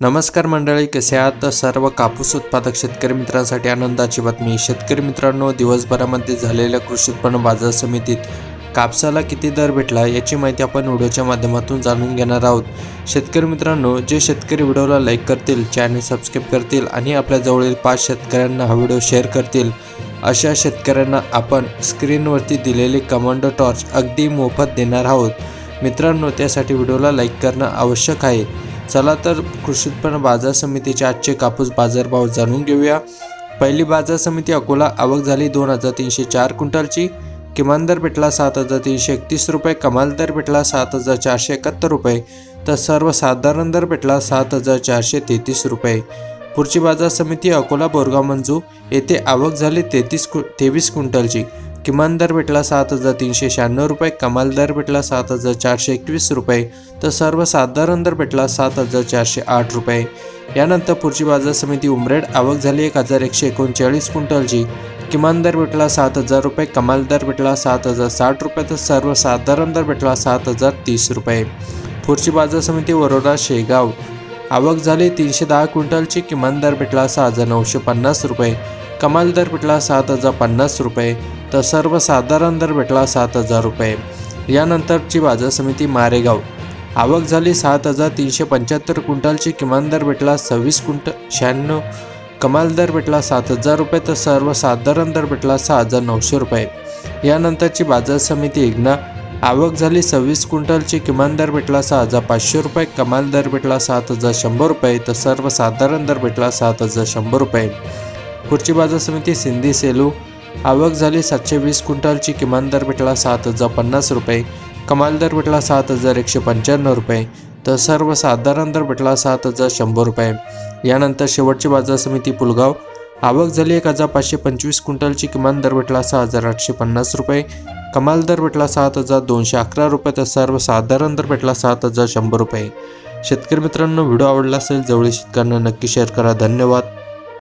नमस्कार मंडळी कसे आहात? तर सर्व कापूस उत्पादक शेतकरी मित्रांसाठी आनंदाची बातमी. शेतकरी मित्रांनो दिवसभरामध्ये झालेल्या कृषी उत्पन्न बाजार समितीत कापसाला किती दर भेटला याची माहिती आपण व्हिडिओच्या माध्यमातून जाणून घेणार आहोत. शेतकरी मित्रांनो जे शेतकरी व्हिडिओला लाईक करतील चॅनल सबस्क्राईब करतील आणि आपल्या जवळील पाच शेतकऱ्यांना हा व्हिडिओ शेअर करतील अशा शेतकऱ्यांना आपण स्क्रीनवरती दिलेले कमांडो टॉर्च अगदी मोफत देणार आहोत. मित्रांनो त्यासाठी व्हिडिओला लाईक करणं आवश्यक आहे. चला तर कृषी उत्पन्न बाजार समितीचे आजचे कापूस बाजारभाव जाणून घेऊया. पहिली बाजार समिती अकोला आवक झाली दोन हजार तीनशे चार क्विंटलची. किमान दर भेटला सात हजार तीनशे एकतीस रुपये कमाल दर भेटला सात हजार चारशे एकाहत्तर रुपये तर सर्वसाधारण दर भेटला सात हजार चारशे तेहतीस रुपये. पुढची बाजार समिती अकोला बोरगाव मंजू येथे आवक झाली तेहतीस कु तेवीस क्विंटलची. किमान दर भेटला सात हजार तीनशे शहाण्णव रुपये कमाल दर भेटला सात हजार चारशे एकवीस रुपये तर सर्वसाधारण दर भेटला सात हजार चारशे आठ रुपये. यानंतर पुढची बाजार समिती उमरेड आवक झाली एक हजार एकशे एकोणचाळीस क्विंटलची. किमान दर भेटला सात हजार रुपये कमाल दर भेटला सात हजार साठ रुपये तर सर्वसाधारण दर भेटला सात हजार तीस रुपये. पुढची बाजार समिती वरोडा शेगाव आवक झाली तीनशे दहा क्विंटलची किमान दर भेटला सहा हजार नऊशे पन्नास रुपये कमाल दर भेटला सात हजार पन्नास रुपये. तर सर्वसाधारण दर भेटला सात हजार रुपये. यानंतरची बाजार समिती मारेगाव. आवक झाली सात हजार तीनशे पंच्याहत्तर क्विंटलची किमान दर भेटला सव्वीस क्विंटल शहाण्णव. कमाल दर भेटला सात हजार रुपये तर सर्वसाधारण दर भेटला सहा हजार नऊशे रुपये. यानंतरची बाजार समिती इग्ना. आवक झाली सव्वीस क्विंटलची किमान दर भेटला सहा हजार पाचशे रुपये कमाल दर भेटला सात हजार शंभर रुपये तर सर्वसाधारण दर भेटला सात हजार शंभर रुपये. पुढची बाजार समिती सिंधी सेलू. आवक झाली सातशे वीस क्विंटलची किमान दर भेटला सात हजार पन्नास रुपये. कमाल दर भेटला सात हजार एकशे पंच्याण्णव रुपये. तर सर्वसाधारण दर भेटला सात हजार शंभर रुपये. यानंतर शेवटची बाजार समिती पुलगाव. आवक झाली एक हजार पाचशे पंचवीस क्विंटलची किमान दर भेटला सहा हजार आठशे पन्नास रुपये. कमाल दर भेटला सात हजार दोनशे अकरा रुपये तर सर्वसाधारण दर भेटला सात हजार शंभर रुपये. शेतकरी मित्रांनो व्हिडिओ आवडला असेल जवळील शेतकऱ्यांना नक्की शेअर करा. धन्यवाद.